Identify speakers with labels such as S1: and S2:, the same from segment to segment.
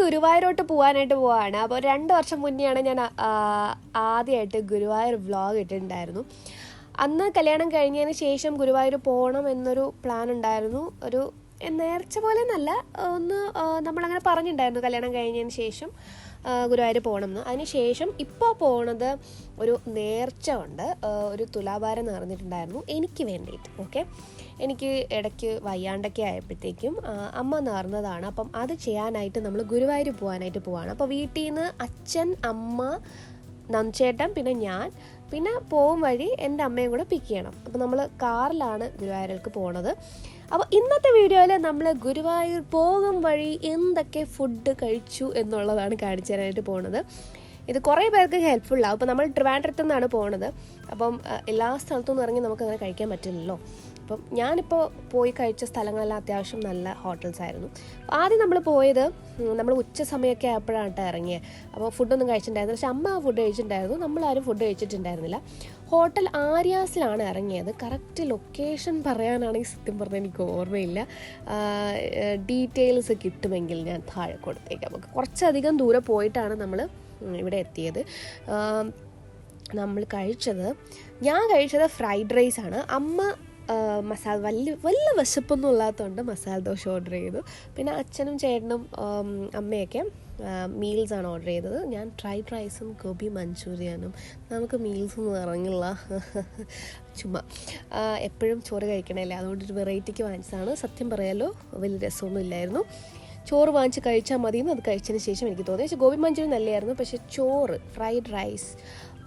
S1: ഗുരുവായൂരോട്ട് പോകാനായിട്ട് പോവാണ്. അപ്പോൾ രണ്ട് വർഷം മുന്നെയാണ് ഞാൻ ആദ്യമായിട്ട് ഗുരുവായൂർ വ്ളോഗ് ഇട്ടിട്ടുണ്ടായിരുന്നു. അന്ന് കല്യാണം കഴിഞ്ഞതിന് ശേഷം ഗുരുവായൂർ പോകണം എന്നൊരു പ്ലാൻ ഉണ്ടായിരുന്നു. ഒരു നേർച്ച പോലെ എന്നല്ല ഒന്ന് നമ്മളങ്ങനെ പറഞ്ഞിട്ടുണ്ടായിരുന്നു കല്യാണം കഴിഞ്ഞതിന് ശേഷം. ഗുരുവായൂർ പോകണം എന്ന് അതിന് ശേഷം ഇപ്പോൾ പോണത് ഒരു നേർച്ച ഉണ്ട്. ഒരു തുലാഭാരം നേർന്നിട്ടുണ്ടായിരുന്നു എനിക്ക് വേണ്ടിയിട്ട് ഓക്കെ? എനിക്ക് ഇടയ്ക്ക് വയ്യാണ്ടൊക്കെ ആയപ്പോഴത്തേക്കും അമ്മ നേർന്നതാണ് അപ്പം അത് ചെയ്യാനായിട്ട് നമ്മൾ ഗുരുവായൂർ പോകാനായിട്ട് പോവാണ്. അപ്പോൾ വീട്ടിൽ നിന്ന് അച്ഛൻ അമ്മ നന്ദേട്ടൻ പിന്നെ ഞാൻ പിന്നെ പോകും വഴി എന്റെ അമ്മയും കൂടെ പിക്ക് ചെയ്യണം. അപ്പോൾ നമ്മൾ കാറിലാണ് ഗുരുവായൂരിലേക്ക് പോണത്. അപ്പോൾ ഇന്നത്തെ വീഡിയോയിൽ നമ്മൾ ഗുരുവായൂർ പോകും വഴി എന്തൊക്കെ ഫുഡ് കഴിച്ചു എന്നുള്ളതാണ് കാണിച്ചു തരാനായിട്ട് പോണത്. ഇത് കുറേ പേർക്ക് ഹെൽപ്ഫുൾ ആവും അപ്പോൾ നമ്മൾ ട്രിവാൻഡ്രത്തു നിന്നാണ് പോണത്. അപ്പം എല്ലാ സ്ഥലത്തും ഇറങ്ങി നമുക്ക് അങ്ങനെ കഴിക്കാൻ പറ്റില്ലല്ലോ. അപ്പം ഞാനിപ്പോൾ പോയി കഴിച്ച സ്ഥലങ്ങളെല്ലാം അത്യാവശ്യം നല്ല ഹോട്ടൽസ് ആയിരുന്നു. ആദ്യം നമ്മൾ പോയത് നമ്മൾ ഉച്ച സമയമൊക്കെ ആയപ്പോഴാണ് കേട്ടോ ഇറങ്ങിയത് അപ്പോൾ ഫുഡൊന്നും കഴിച്ചിട്ടുണ്ടായിരുന്നു പക്ഷെ അമ്മ ഫുഡ് കഴിച്ചിട്ടുണ്ടായിരുന്നു. നമ്മളാരും ഫുഡ് കഴിച്ചിട്ടുണ്ടായിരുന്നില്ല. ഹോട്ടൽ ആര്യാസിലാണ് ഇറങ്ങിയത്. കറക്റ്റ് ലൊക്കേഷൻ പറയാനാണെങ്കിൽ സത്യം പറഞ്ഞാൽ എനിക്ക് ഓർമ്മയില്ല. ഡീറ്റെയിൽസ് കിട്ടുമെങ്കിൽ ഞാൻ താഴെ കൊടുത്തേക്കാം. നമുക്ക് കുറച്ചധികം ദൂരെ പോയിട്ടാണ് നമ്മൾ ഇവിടെ എത്തിയത്. നമ്മൾ കഴിച്ചത് ഞാൻ കഴിച്ചത് ഫ്രൈഡ് റൈസ് ആണ്. അമ്മ മസാല വലിയ വലിയ വിശപ്പൊന്നും ഇല്ലാത്തതുകൊണ്ട് മസാല ദോശ ഓർഡർ ചെയ്തു. പിന്നെ അച്ഛനും ചേട്ടനും അമ്മയൊക്കെ മീൽസ് ആണ് ഓർഡർ ചെയ്തത്. ഞാൻ ഫ്രൈഡ് റൈസും ഗോബി മഞ്ചൂരിയനും. നമുക്ക് മീൽസ് ഒന്നും ഇറങ്ങില്ല. ചുമ്മാ. എപ്പോഴും ചോറ് കഴിക്കണമല്ലേ അതുകൊണ്ട് ഒരു വെറൈറ്റിക്ക് വാങ്ങിച്ചതാണ്. സത്യം പറയാലോ വലിയ രസമൊന്നും ഇല്ലായിരുന്നു. ചോറ് വാങ്ങിച്ച് കഴിച്ചാൽ മതിയെന്ന് അത് കഴിച്ചതിന് ശേഷം എനിക്ക് തോന്നി. പക്ഷേ ഗോബി മഞ്ചൂരി നല്ലതായിരുന്നു പക്ഷേ ചോറ് ഫ്രൈഡ് റൈസ്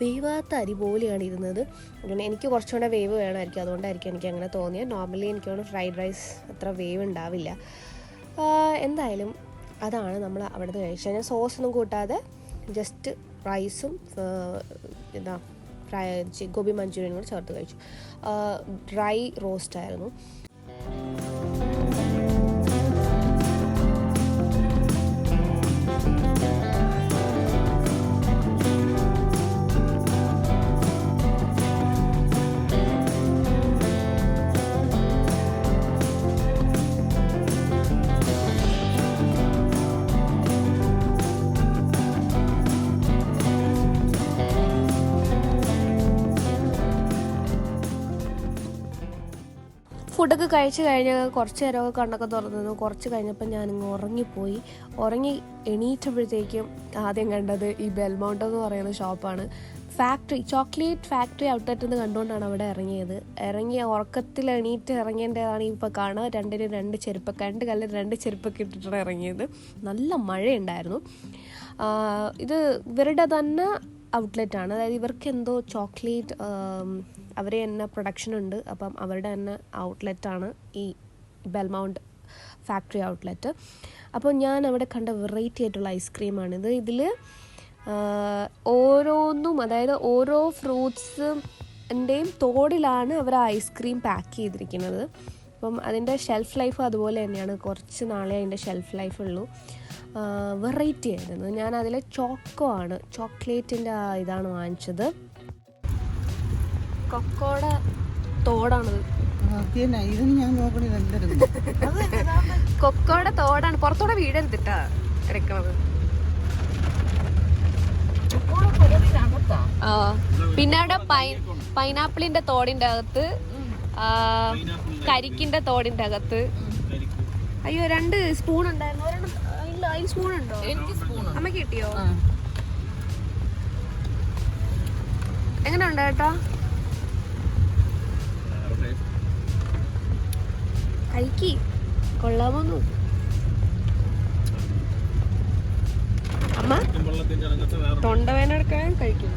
S1: വേവാത്ത അരി പോലെയാണ് ഇരുന്നത്. അങ്ങനെ എനിക്ക് കുറച്ചുകൂടെ വേവ് വേണമായിരിക്കും. അതുകൊണ്ടായിരിക്കും എനിക്ക് അങ്ങനെ തോന്നിയത്. നോർമലി എനിക്ക് ഫ്രൈഡ് റൈസ് അത്ര വേവ് ഉണ്ടാവില്ല. എന്തായാലും അതാണ് നമ്മൾ അവിടുന്ന് കഴിച്ചത്. ഞാൻ സോസൊന്നും കൂട്ടാതെ ജസ്റ്റ് റൈസും എന്താ ഫ്രൈ ഗോബി മഞ്ചൂരിയനും കൂടെ ചേർത്ത് കഴിച്ചു. ഡ്രൈ റോസ്റ്റ് ആയിരുന്നു. ഫുഡൊക്കെ കഴിച്ച് കഴിഞ്ഞ കുറച്ച് നേരമൊക്കെ കണ്ണൊക്കെ തുറന്നു കുറച്ച് കഴിഞ്ഞപ്പോൾ ഞാൻ ഞാനിങ്ങ് ഉറങ്ങിപ്പോയി. ഉറങ്ങി എണീറ്റപ്പോഴത്തേക്കും ആദ്യം കണ്ടത് ഈ ബെൽമൗണ്ട് എന്ന് പറയുന്ന ഷോപ്പാണ്. ഫാക്ടറി ചോക്ലേറ്റ് ഫാക്ടറി ഔട്ട്ലെറ്റ് എന്ന് കണ്ടുകൊണ്ടാണ് അവിടെ ഇറങ്ങിയത്. ഇറങ്ങിയ ഉറക്കത്തിൽ എണീറ്റ് ഇറങ്ങേണ്ടതാണ് ഇപ്പോൾ കാണുക. രണ്ടിന് രണ്ട് ചെരുപ്പൊക്കെ രണ്ട് കല്ലിൽ രണ്ട് ചെരുപ്പൊക്കെ ഇട്ടിട്ടാണ് ഇറങ്ങിയത്. നല്ല മഴയുണ്ടായിരുന്നു. ഇത് ഇവരുടെ തന്നെ ഔട്ട്ലെറ്റ് ആണ്. അതായത് ഇവർക്ക് എന്തോ ചോക്ലേറ്റ് അവർ തന്നെ പ്രൊഡക്ഷൻ ഉണ്ട്. അപ്പം അവരുടെ തന്നെ ഔട്ട്ലെറ്റ് ആണ് ഈ ബെൽമൗണ്ട് ഫാക്ടറി ഔട്ട്ലെറ്റ് അപ്പോൾ ഞാൻ അവിടെ കണ്ട വെറൈറ്റി ആയിട്ടുള്ള ഐസ്ക്രീമാണിത് ഇതിൽ ഓരോന്നും അതായത് ഓരോ ഫ്രൂട്ട്സിന്റെയും തോടിലാണ് അവർ ഐസ്ക്രീം പാക്ക് ചെയ്തിരിക്കുന്നത്. അപ്പം അതിന്റെ ഷെൽഫ് ലൈഫ് അതുപോലെ തന്നെയാണ്. കുറച്ച് നാളെ അതിന്റെ ഷെൽഫ് ലൈഫ് ഉള്ളൂ. വെറൈറ്റി ആയിരുന്നു. ഞാൻ അതിലെ ചോക്കോ ആണ് ചോക്ലേറ്റിന്റെ ഇതാണ് വാങ്ങിച്ചത്. കൊക്കോടെ
S2: തോടാണ്
S1: കൊക്കോടെ തോടാണ്. പുറത്തോടെ വീടെടുത്തിട്ടാ കിടക്കണത് ആ പിന്നെ അവിടെ പൈനാപ്പിളിന്റെ തോടിന്റെ അകത്ത് കരിക്കിന്റെ തോടിന്റെ അകത്ത്. അയ്യോ രണ്ട് സ്പൂൺ ഉണ്ടായിരുന്നു. അതിൽ സ്പൂൺ ഉണ്ടോ?
S2: എനിക്ക് സ്പൂൺ
S1: അമ്മ കിട്ടിയോ? എങ്ങനെ ഉണ്ട് കഴിക്കി കൊള്ളാമോന്നു അമ്മ തൊണ്ടവേന എടുക്കാൻ കഴിക്കും.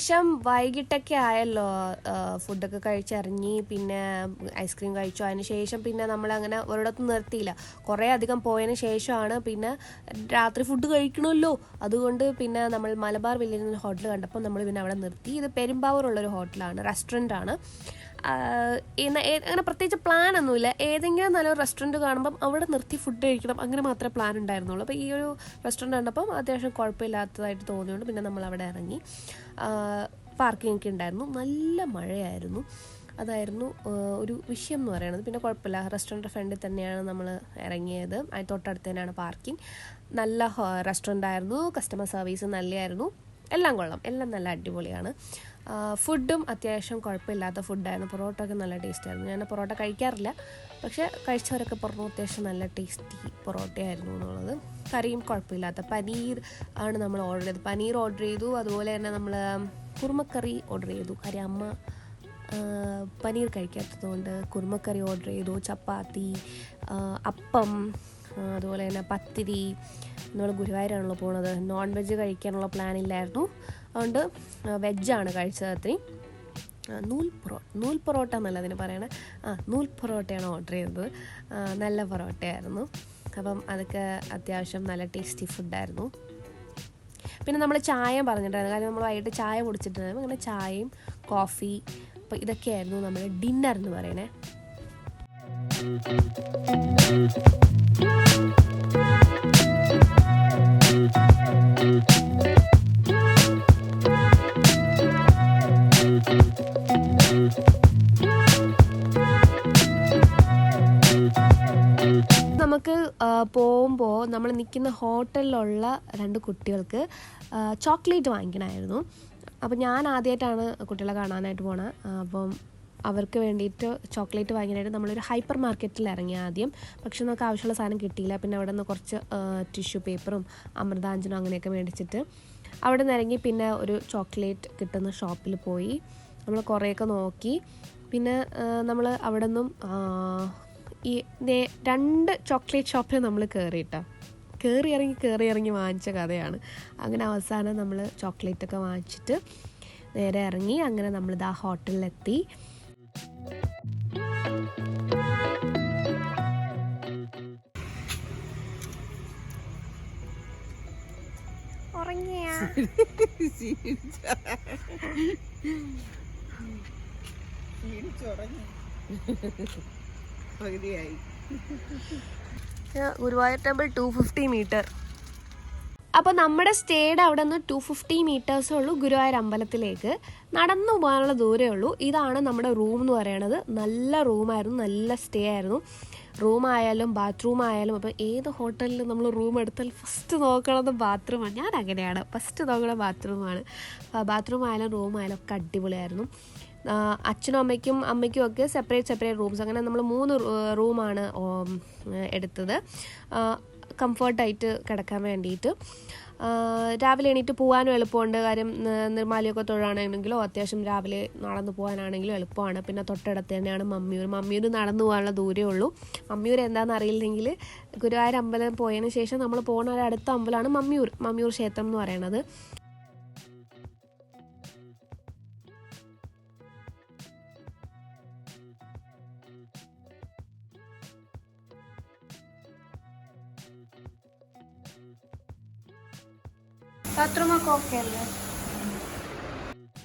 S1: ഏകദേശം വൈകിട്ടൊക്കെ ആയല്ലോ ഫുഡൊക്കെ കഴിച്ചിറങ്ങി പിന്നെ ഐസ്ക്രീം കഴിച്ചു. അതിന് ശേഷം പിന്നെ നമ്മൾ അങ്ങനെ ഒരിടത്തും നിർത്തിയില്ല. കുറേ അധികം പോയതിന് ശേഷമാണ് പിന്നെ രാത്രി ഫുഡ് കഴിക്കണമല്ലോ. അതുകൊണ്ട് പിന്നെ നമ്മൾ മലബാർ വില്ലേജ് ഹോട്ടൽ കണ്ടപ്പോൾ നമ്മൾ പിന്നെ അവിടെ നിർത്തി. ഇത് പെരുമ്പാവൂർ ഉള്ളൊരു ഹോട്ടലാണ് റെസ്റ്റോറന്റ് ആണ്. അങ്ങനെ പ്രത്യേകിച്ച് പ്ലാൻ ഒന്നുമില്ല. ഏതെങ്കിലും നല്ലൊരു റെസ്റ്റോറന്റ് കാണുമ്പം അവിടെ നിർത്തി ഫുഡ് കഴിക്കണം. അങ്ങനെ മാത്രമേ പ്ലാൻ ഉണ്ടായിരുന്നുള്ളൂ. അപ്പോൾ ഈ ഒരു റെസ്റ്റോറന്റ് കണ്ടപ്പം അത്യാവശ്യം കുഴപ്പമില്ലാത്തതായിട്ട് തോന്നിയുകൊണ്ട് പിന്നെ നമ്മൾ അവിടെ ഇറങ്ങി പാർക്കിംഗ് ഒക്കെ ഉണ്ടായിരുന്നു. നല്ല മഴയായിരുന്നു. അതായിരുന്നു ഒരു വിഷയം എന്ന് പറയുന്നത്. പിന്നെ കുഴപ്പമില്ല. റെസ്റ്റോറന്റ് ഫ്രണ്ടിൽ തന്നെയാണ് നമ്മൾ ഇറങ്ങിയത്. അതിന് തൊട്ടടുത്ത് തന്നെയാണ് പാർക്കിംഗ് നല്ല റെസ്റ്റോറന്റ് ആയിരുന്നു. കസ്റ്റമർ സർവീസ് നല്ലതായിരുന്നു എല്ലാം കൊള്ളാം. എല്ലാം നല്ല അടിപൊളിയാണ്. ഫുഡും അത്യാവശ്യം കുഴപ്പമില്ലാത്ത ഫുഡായിരുന്നു. പൊറോട്ട ഒക്കെ നല്ല ടേസ്റ്റായിരുന്നു. ഞാൻ പൊറോട്ട കഴിക്കാറില്ല. പക്ഷേ കഴിച്ചവരൊക്കെ പറഞ്ഞു അത്യാവശ്യം നല്ല ടേസ്റ്റി പൊറോട്ടയായിരുന്നു എന്നുള്ളത്. കറിയും കുഴപ്പമില്ലാത്ത. പനീർ ആണ് നമ്മൾ ഓർഡർ ചെയ്തത്. പനീർ ഓർഡർ ചെയ്തു. അതുപോലെ തന്നെ നമ്മൾ കുറുമക്കറി ഓർഡർ ചെയ്തു. കാര്യം അമ്മ പനീർ കഴിക്കാത്തതുകൊണ്ട് കുറുമക്കറി ഓർഡർ ചെയ്തു. ചപ്പാത്തി അപ്പം അതുപോലെ തന്നെ പത്തിരി. നമ്മൾ ഗുരുവായൂരാണല്ലോ പോണത്. നോൺ വെജ് കഴിക്കാനുള്ള പ്ലാൻ ഇല്ലായിരുന്നു. അതുകൊണ്ട് വെജാണ് കഴിച്ചത് അത്രയും. നൂൽ പൊറോട്ട നൂൽ പൊറോട്ട എന്നല്ല അതിന് പറയണേ. ആ നൂൽ പൊറോട്ടയാണ് ഓർഡർ ചെയ്തത്. നല്ല പൊറോട്ടയായിരുന്നു. അപ്പം അതൊക്കെ അത്യാവശ്യം നല്ല ടേസ്റ്റി ഫുഡായിരുന്നു പിന്നെ നമ്മൾ ചായ പറഞ്ഞിട്ടുണ്ടായിരുന്നു. കാരണം നമ്മൾ വൈകിട്ട് ചായ കുടിച്ചിട്ടുണ്ടായിരുന്നു. അങ്ങനെ ചായയും കോഫി അപ്പോൾ ഇതൊക്കെയായിരുന്നു നമ്മുടെ ഡിന്നർ എന്ന് പറയണേ. നമുക്ക് പോകുമ്പോൾ നമ്മൾ നിൽക്കുന്ന ഹോട്ടലിലുള്ള രണ്ട് കുട്ടികൾക്ക് ചോക്ലേറ്റ് വാങ്ങിക്കണമായിരുന്നു അപ്പോൾ ഞാൻ ആദ്യമായിട്ടാണ് കുട്ടികളെ കാണാനായിട്ട് പോണത് അപ്പം അവർക്ക് വേണ്ടിയിട്ട് ചോക്ലേറ്റ് വാങ്ങിക്കാനായിട്ട് നമ്മളൊരു ഹൈപ്പർ മാർക്കറ്റിൽ ഇറങ്ങി ആദ്യം. പക്ഷെ നമുക്ക് ആവശ്യമുള്ള സാധനം കിട്ടിയില്ല. പിന്നെ അവിടെ നിന്ന് കുറച്ച് ടിഷ്യൂ പേപ്പറും അമൃതാഞ്ജനും അങ്ങനെയൊക്കെ മേടിച്ചിട്ട് അവിടെ നിന്ന് ഇറങ്ങി പിന്നെ ഒരു ചോക്ലേറ്റ് കിട്ടുന്ന ഷോപ്പിൽ പോയി. നമ്മൾ കുറേയൊക്കെ നോക്കി. പിന്നെ നമ്മൾ അവിടെ നിന്നും ഈ രണ്ട് ചോക്ലേറ്റ് ഷോപ്പിൽ നമ്മൾ കയറിയിട്ടോ കയറി ഇറങ്ങി കയറി ഇറങ്ങി വാങ്ങിച്ച കഥയാണ്. അങ്ങനെ അവസാനം നമ്മൾ ചോക്ലേറ്റ് ഒക്കെ വാങ്ങിച്ചിട്ട് നേരെ ഇറങ്ങി. അങ്ങനെ നമ്മളിത് ആ ഹോട്ടലിലെത്തി. ഉറങ്ങിയ?
S2: ക്ഷീണിച്ചുറങ്ങി പകുതിയായി.
S1: Guruvayur temple two fifty metre അപ്പോൾ നമ്മുടെ സ്റ്റേയുടെ അവിടെ നിന്ന് ടു ഫിഫ്റ്റി മീറ്റേഴ്സേ ഉള്ളൂ ഗുരുവായൂർ അമ്പലത്തിലേക്ക്. നടന്നു പോകാനുള്ള ദൂരമേ ഉള്ളൂ. ഇതാണ് നമ്മുടെ റൂം എന്ന് പറയുന്നത് നല്ല റൂമായിരുന്നു നല്ല സ്റ്റേ ആയിരുന്നു. റൂം ആയാലും ബാത്റൂം ആയാലും അപ്പോൾ ഏത് ഹോട്ടലിൽ നമ്മൾ റൂം എടുത്താൽ ഫസ്റ്റ് നോക്കണത് ബാത്റൂമാണ് ഞാൻ അങ്ങനെയാണ്. ഫസ്റ്റ് നോക്കണത് ബാത്റൂമാണ് ബാത്റൂം ആയാലും റൂം ആയാലും ഒക്കെ അടിപൊളിയായിരുന്നു. അച്ഛനും അമ്മയ്ക്കും അമ്മയ്ക്കും ഒക്കെ സെപ്പറേറ്റ് സെപ്പറേറ്റ് റൂംസ് അങ്ങനെ നമ്മൾ മൂന്ന് റൂമാണ് എടുത്തത്. കംഫർട്ടായിട്ട് കിടക്കാൻ വേണ്ടിയിട്ട്. രാവിലെ എണീറ്റ് പോകാനും എളുപ്പമുണ്ട്. കാര്യം നിർമ്മാലിയൊക്കെ തൊഴാണെങ്കിലോ അത്യാവശ്യം രാവിലെ നടന്നു പോകാനാണെങ്കിലും എളുപ്പമാണ്. പിന്നെ തൊട്ടടുത്ത് തന്നെയാണ് മമ്മിയൂർ. മമ്മിയൂർ നടന്നു പോകാനുള്ള ദൂരമേ ഉള്ളൂ. മമ്മിയൂർ എന്താണെന്ന് അറിയില്ലെങ്കിൽ ഗുരുവായൂർ അമ്പലം പോയതിന് ശേഷം നമ്മൾ പോകുന്ന ഒരു അടുത്ത അമ്പലമാണ് മമ്മിയൂർ. മമ്മിയൂർ ക്ഷേത്രം എന്ന് പറയുന്നത്.
S3: ബാത്റൂമൊക്കെ ഓക്കെ അല്ലേ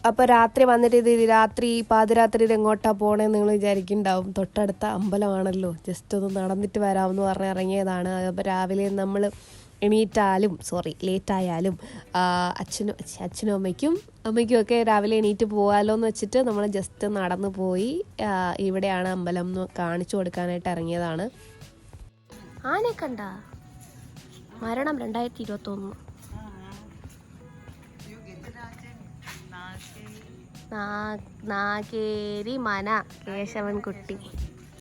S1: അപ്പോൾ രാത്രി വന്നിട്ട് ഇത് രാത്രി പാതിരാത്രി എങ്ങോട്ടാ പോണേന്ന് നിങ്ങൾ വിചാരിക്കുന്നുണ്ടാവും. തൊട്ടടുത്ത അമ്പലമാണല്ലോ. ജസ്റ്റ് ഒന്ന് നടന്നിട്ട് വരാമെന്ന് പറഞ്ഞ് ഇറങ്ങിയതാണ്. അപ്പോൾ രാവിലെ നമ്മൾ എണീറ്റാലും സോറി ലേറ്റായാലും അച്ഛനും അച്ഛനും അമ്മയ്ക്കും അമ്മയ്ക്കും ഒക്കെ രാവിലെ എണീറ്റ് പോകാമല്ലോ എന്ന് വെച്ചിട്ട് നമ്മൾ ജസ്റ്റ് നടന്നു പോയി. ഇവിടെയാണ് അമ്പലം എന്ന് കാണിച്ചു കൊടുക്കാനായിട്ട് ഇറങ്ങിയതാണ്. ആനെ കണ്ട മരണം രണ്ടായിരത്തി ഇരുപത്തൊന്ന്. നാഗേരി മന കേശവൻകുട്ടി.